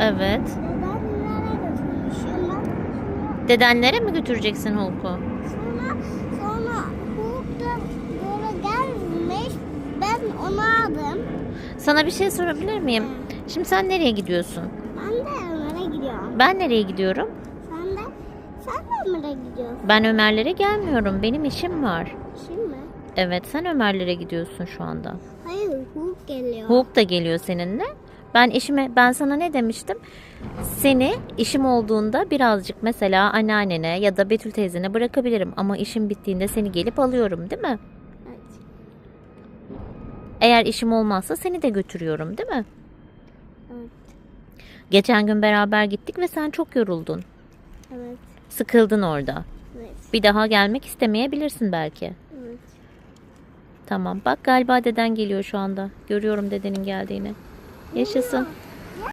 Evet. Dedenlere mi götüreceksin Hulk'u? sonra, sonra Hulk da böyle gelmiş. Ben onu aldım. Sana bir şey sorabilir miyim? Şimdi sen nereye gidiyorsun? Ben de Ömer'e gidiyorum. Ben nereye gidiyorum? Sen de, sen de Ömer'e gidiyorsun. Ben Ömerlere gelmiyorum. Benim işim var. Şimdi. Evet sen Ömerlere gidiyorsun şu anda. Hayır Hulk geliyor. Hulk da geliyor seninle. Ben işime ben sana ne demiştim? Seni işim olduğunda birazcık mesela anneannene ya da Betül teyzene bırakabilirim ama işim bittiğinde seni gelip alıyorum değil mi? Evet. Eğer işim olmazsa seni de götürüyorum değil mi? Evet. Geçen gün beraber gittik ve sen çok yoruldun. Evet. Sıkıldın orada. Evet. Bir daha gelmek istemeyebilirsin belki. Evet. Tamam bak galiba deden geliyor şu anda. Görüyorum dedenin geldiğini. 也是说。